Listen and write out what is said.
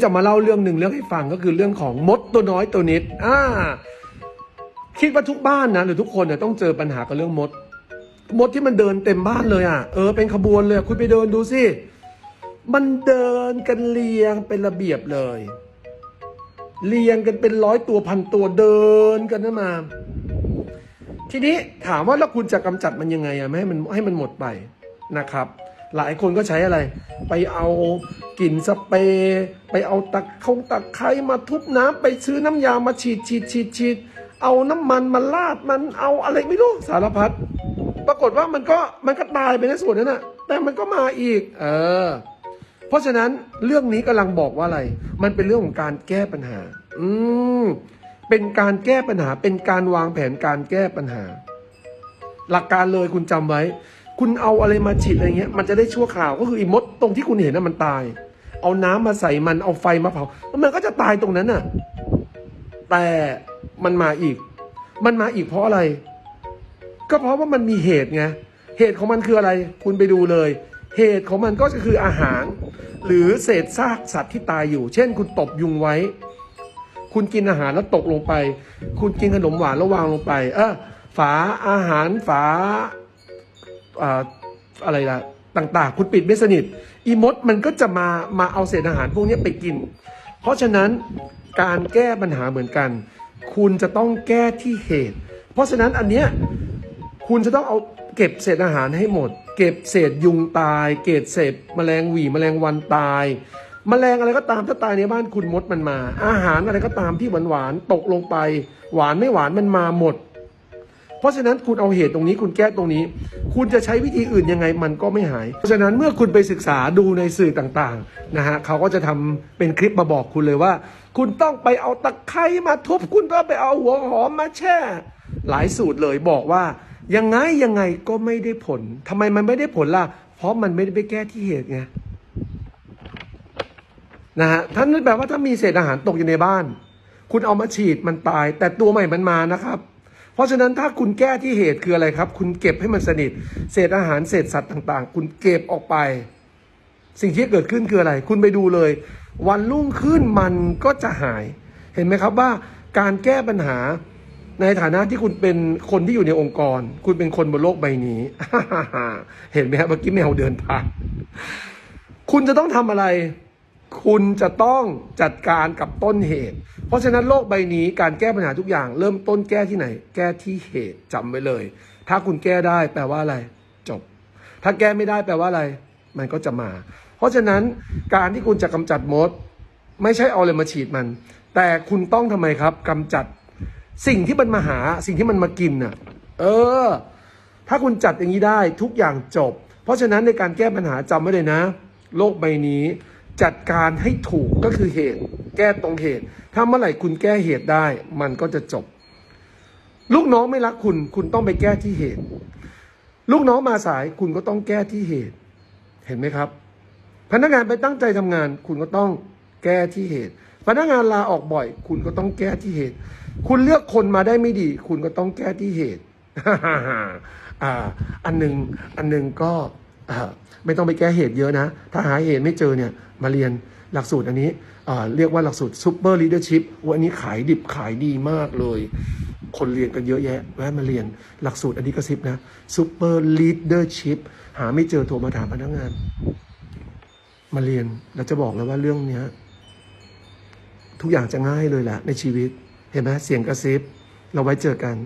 จะมาเล่าเรื่องหนึ่งเรื่องให้ฟังก็คือเรื่องของมดตัวน้อยตัวนิดอ่าคิดว่าทุกบ้านนะหรือทุกคนเนี่ยต้องเจอปัญหากับเรื่องมด มดที่มันเดินเต็มบ้านเลยอะเออเป็นขบวนเลยคุณไปเดินดูสิมันเดินกันเรียงเป็นระเบียบเลย เรียงกันเป็นร้อยตัวพันตัวเดินกันนะมา ทีนี้ถามว่าแล้วคุณจะกำจัดมันยังไงอะไม่ให้มันให้มันหมดไปนะครับ หลายคนก็ใช้อะไร ไปเอากลิ่นสเปรย์ไปเอาตะคงตะไคร้มาทุบน้ำไปซื้อน้ำยามาฉีดฉีดฉีดฉีดเอาน้ำมันมาลาดมันเอาอะไรไม่รู้สารพัดปรากฏว่ามันก็มันก็ตายไปในส่วนนั้นนะแต่มันก็มาอีก เออ เพราะฉะนั้นเรื่องนี้กำลังบอกว่าอะไร มันเป็นเรื่องของการแก้ปัญหา อืมเป็นการแก้ปัญหาเป็นการวางแผนการแก้ปัญหา หลักการเลยคุณจำไว้ คุณเอาอะไรมาฉีดอะไรเงี้ย มันจะได้ชั่วคราว ก็คืออีมดตรงที่คุณเห็นน่ะมันตาย เอาน้ำมาใส่มันเอาไฟมาเผาแล้วมันก็จะตายตรงนั้นน่ะ แต่มันมาอีก มันมาอีกเพราะอะไร ก็เพราะว่ามันมีเหตุไงเหตุของมันคืออะไร คุณไปดูเลย เหตุของมันก็คืออาหาร หรือเศษซากสัตว์ที่ตายอยู่ เช่น คุณตบยุงไว้ คุณกินอาหารแล้วตกลงไป คุณกินขนมหวานแล้ววางลงไป เออฝาอาหารฝา อะไรล่ะต่างๆ คุณปิดไม่สนิท อีมดมันก็จะมามาเอาเศษอาหารพวกนี้ไปกิน เพราะฉะนั้นการแก้ปัญหาเหมือนกัน คุณจะต้องแก้ที่เหตุ เพราะฉะนั้นอันเนี้ยคุณจะต้องเอาเก็บเศษอาหารให้หมด เก็บเศษยุงตาย เก็บเศษแมลงหวีแมลงวันตายแมลงอะไรก็ตามถ้าตายในบ้านคุณมดมันมา อาหารอะไรก็ตามที่หวานๆตกลงไป หวานไม่หวานมันมาหมด เพราะฉะนั้นคุณเอาเหตุตรงนี้คุณแก้ตรงนี้ คุณจะใช้วิธีอื่นยังไงมันก็ไม่หาย เพราะฉะนั้นเมื่อคุณไปศึกษาดูในสื่อต่างๆนะฮะเขาก็จะทำเป็นคลิปมาบอกคุณเลยว่า คุณต้องไปเอาตะไคร้มาทุบคุณต้องไปเอาหัวหอมมาแช่ หลายสูตรเลยบอกว่ายังไงยังไงก็ไม่ได้ผลทำไมมันไม่ได้ผลล่ะ เพราะมันไม่ได้ไปแก้ที่เหตุไงนะฮะท่านนึกแบบว่าถ้ามีเศษอาหารตกอยู่ในบ้าน คุณเอามาฉีดมันตาย แต่ตัวใหม่มันมานะครับ เพราะฉะนั้นถ้าคุณแก้ที่เหตุคืออะไรครับ คุณเก็บให้มันสนิท เศษอาหารเศษสัตว์ต่างๆ คุณเก็บออกไป สิ่งที่เกิดขึ้นคืออะไร คุณไปดูเลย วันรุ่งขึ้นมันก็จะหาย เห็นไหมครับว่าการแก้ปัญหาในฐานะที่คุณเป็นคนที่อยู่ในองค์กร คุณเป็นคนบนโลกใบนี้ เห็นไหมครับเมื่อกี้แมวเดินผ่านคุณจะต้องทำอะไร คุณจะต้องจัดการกับต้นเหตุ เพราะฉะนั้นโลกใบนี้การแก้ปัญหาทุกอย่าง เริ่มต้นแก้ที่ไหน แก้ที่เหตุจำไว้เลย ถ้าคุณแก้ได้แปลว่าอะไร จบ ถ้าแก้ไม่ได้แปลว่าอะไร มันก็จะมา เพราะฉะนั้นการที่คุณจะกำจัดมด ไม่ใช่เอาอะไรมาฉีดมัน แต่คุณต้องทำไมครับกำจัดสิ่งที่มันมาหาสิ่งที่มันมากินน่ะ เออ ถ้าคุณจัดอย่างนี้ได้ทุกอย่างจบ เพราะฉะนั้นในการแก้ปัญหาจำไว้เลยนะ โลกใบนี้ จัดการให้ถูกก็คือเหตุ แก้ตรงเหตุ ถ้าเมื่อไหร่คุณแก้เหตุได้ มันก็จะจบ ลูกน้องไม่รักคุณ คุณต้องไปแก้ที่เหตุ ลูกน้องมาสายคุณก็ต้องแก้ที่เหตุ เห็นไหมครับ พนักงานไปตั้งใจทำงาน คุณก็ต้องแก้ที่เหตุ พนักงานลาออกบ่อย คุณก็ต้องแก้ที่เหตุ คุณเลือกคนมาได้ไม่ดี คุณก็ต้องแก้ที่เหตุอ่า อันหนึ่งอันหนึ่งก็ ไม่ต้องไปแก้เหตุเยอะนะ ถ้าหาเหตุไม่เจอเนี่ยมาเรียนหลักสูตรอันนี้เรียกว่าหลักสูตร Super Leadership วันนี้ขายดิบขายดีมากเลย คนเรียนกันเยอะแยะ แวะมาเรียนหลักสูตรอันนี้กระซิบนะ Super Leadership หาไม่เจอโทรมาถามพนักงาน มาเรียนเราจะบอกเลยว่าเรื่องเนี้ยทุกอย่างจะง่ายเลยแหละในชีวิต เห็นไหมเสียงกระซิบเราไว้เจอกัน